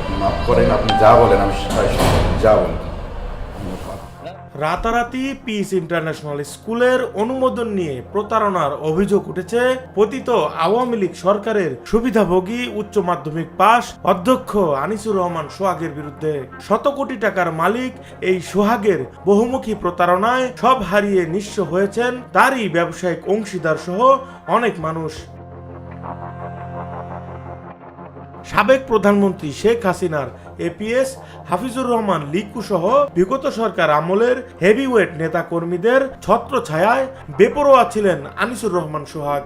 আপনি মাফ করেন, আপনি যা বলেন, আমি যা বলেন। রাতারাতি পিস ইন্টারন্যাশনাল স্কুলের অনুমোদন নিয়ে প্রতারণার অভিযোগ উঠেছে পতিত আওয়ামী লীগ সরকারের সুবিধাভোগী উচ্চ মাধ্যমিক পাস অধ্যক্ষ আনিসুর রহমান সোহাগের বিরুদ্ধে। শত কোটি টাকার মালিক এই সোহাগের বহুমুখী প্রতারণায় সব হারিয়ে নিঃস্ব হয়েছেন তারই ব্যবসায়িক অংশীদার সহ অনেক মানুষ। সাবেক প্রধানমন্ত্রী শেখ হাসিনার এপিএস, হাফিজুর রহমান, লিকু সহ বিগত সরকার আমলের হেভিওয়েট নেতা কর্মীদের ছত্র ছায়ায় বেপরোয়া ছিলেন আনিসুর রহমান সোহাগ।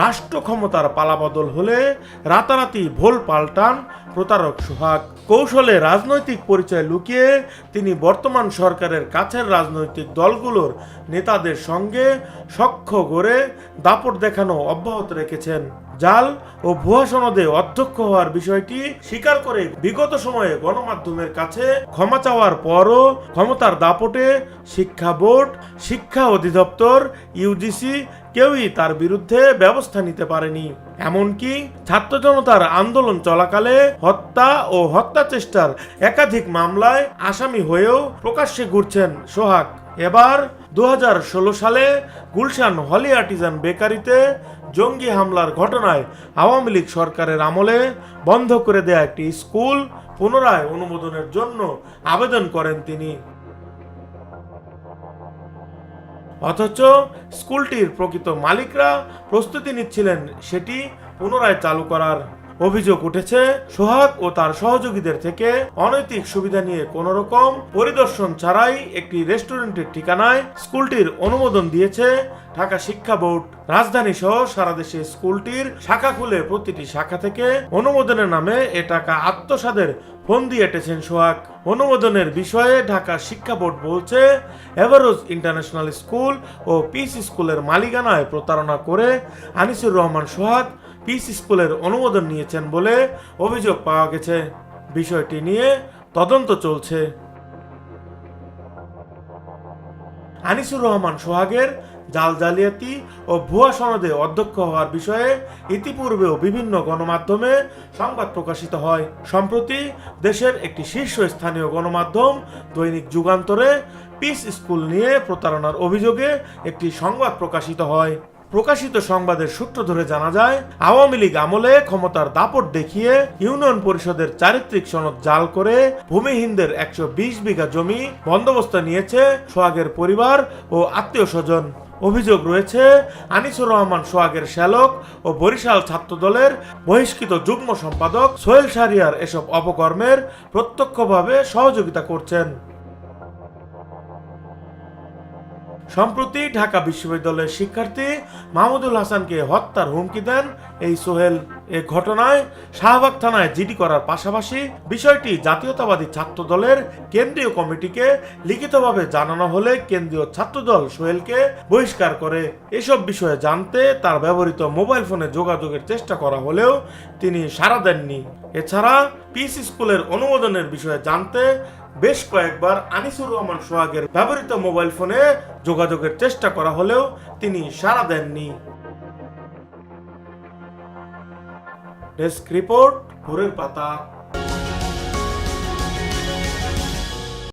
রাষ্ট্র ক্ষমতার পালাবদল হলে রাতারাতি ভোল পাল্টান প্রতারক সোহাগ কৌশলে রাজনৈতিক পরিচয় লুকিয়ে তিনি বর্তমান সরকারের কাছের রাজনৈতিক দলগুলোর নেতাদের সঙ্গে সখ্য গড়ে দাপট দেখানো অব্যাহত রেখেছেন। জাল ও ভুয়া সনদে অধ্যক্ষ হওয়ার বিষয়টি স্বীকার করে বিগত সময়ে গণমাধ্যমের কাছে ক্ষমা চাওয়ার পরও ক্ষমতার দাপটে শিক্ষা বোর্ড, শিক্ষা অধিদপ্তর ইউজিসি কেউই তার বিরুদ্ধে ব্যবস্থা নিতে পারেনি। এমনকি ছাত্র জনতার আন্দোলন চলাকালে হত্যা ও হত্যা চেষ্টার একাধিক মামলায় আসামি হয়েও প্রকাশ্যে ঘুরছেন সোহাগ। এবার দু হাজার ষোলো সালে গুলশান হলি আর্টিজান বেকারিতে জঙ্গি হামলার ঘটনায় আওয়ামী লীগ সরকারের আমলে বন্ধ করে দেয়া একটি স্কুল পুনরায় অনুমোদনের জন্য আবেদন করেন তিনি। অথচ স্কুলটির প্রকৃত মালিকরা প্রস্তুতি নিচ্ছিলেন, সেটি পুনরায় চালু করার অভিযোগ উঠেছে, সোহাগ ও তার সহযোগীদের থেকে অনৈতিক সুবিধা নিয়ে কোন রকম পরিদর্শন ছাড়াই একটি রেস্টুরেন্টের ঠিকানায় স্কুলটির অনুমোদন দিয়েছে ঢাকা শিক্ষা বোর্ড। রাজধানী সহ সারা দেশে স্কুলটির শাখা খুলে প্রতিটি শাখা থেকে অনুমোদনের নামে এ টাকা আত্মসাদের ফোন দিয়ে এটেছেন সোহাগ। অনুমোদনের বিষয়ে ঢাকা শিক্ষা বোর্ড বলছে, এভারোজ ইন্টারন্যাশনাল স্কুল ও পিস স্কুলের মালিকানায় প্রতারণা করে আনিসুর রহমান সোহাগ পিস স্কুলের অনুমোদন নিয়েছেন বলে অভিযোগ পাওয়া গেছে। বিষয়টি নিয়ে তদন্ত চলছে। আনিসুর রহমান সোহাগের জাল জালিয়াতি ও ভুয়া সনদে অধ্যক্ষ হওয়ার বিষয়ে ইতিপূর্বেও বিভিন্ন গণমাধ্যমে সংবাদ প্রকাশিত হয়। সম্প্রতি দেশের একটি শীর্ষস্থানীয় গণমাধ্যম দৈনিক যুগান্তরে পিস স্কুল নিয়ে প্রতারণার অভিযোগে একটি সংবাদ প্রকাশিত হয়। প্রকাশিত সংবাদের সূত্র ধরে জানা যায়, আওয়ামী লীগ আমলে ক্ষমতার দাপট দেখিয়ে ইউনিয়ন পরিষদের চারিত্রিক সনদ জাল করে ভূমিহীনদের একশো বিশ বিঘা জমি বন্দোবস্ত নিয়েছে সোহাগের পরিবার ও আত্মীয় স্বজন। অভিযোগ রয়েছে, আনিসুর রহমান সোহাগের শ্যালক ও বরিশাল ছাত্রদলের বহিষ্কৃত যুগ্ম সম্পাদক সোহেল শারিয়ার এসব অপকর্মের প্রত্যক্ষভাবে সহযোগিতা করছেন। সম্প্রতি ঢাকা বিশ্ববিদ্যালয়ের শিক্ষার্থী মাহমুদুল হাসানকে হত্যার হুমকি দেন এই সোহেল। এ ঘটনায় শাহবাগ থানায় জিডি করার পাশাপাশি বিষয়টি জাতীয়তাবাদী ছাত্র দলের কেন্দ্রীয় কমিটিকে লিখিতভাবে জানানো হলে কেন্দ্রীয় ছাত্রদল সোহেলকে বহিষ্কার করে। এসব বিষয়ে জানতে তার ব্যবহৃত মোবাইল ফোনে যোগাযোগের চেষ্টা করা হলেও তিনি সাড়া দেননি। এছাড়া পিস স্কুলের অনুমোদনের বিষয়ে জানতে বেশ কয়েকবার আনিসুর রহমান সোহাগের ব্যবহৃত মোবাইল ফোনে যোগাযোগের চেষ্টা করা হলেও তিনি সাড়া দেননি। ডেস্ক রিপোর্ট ভোরের পাতা।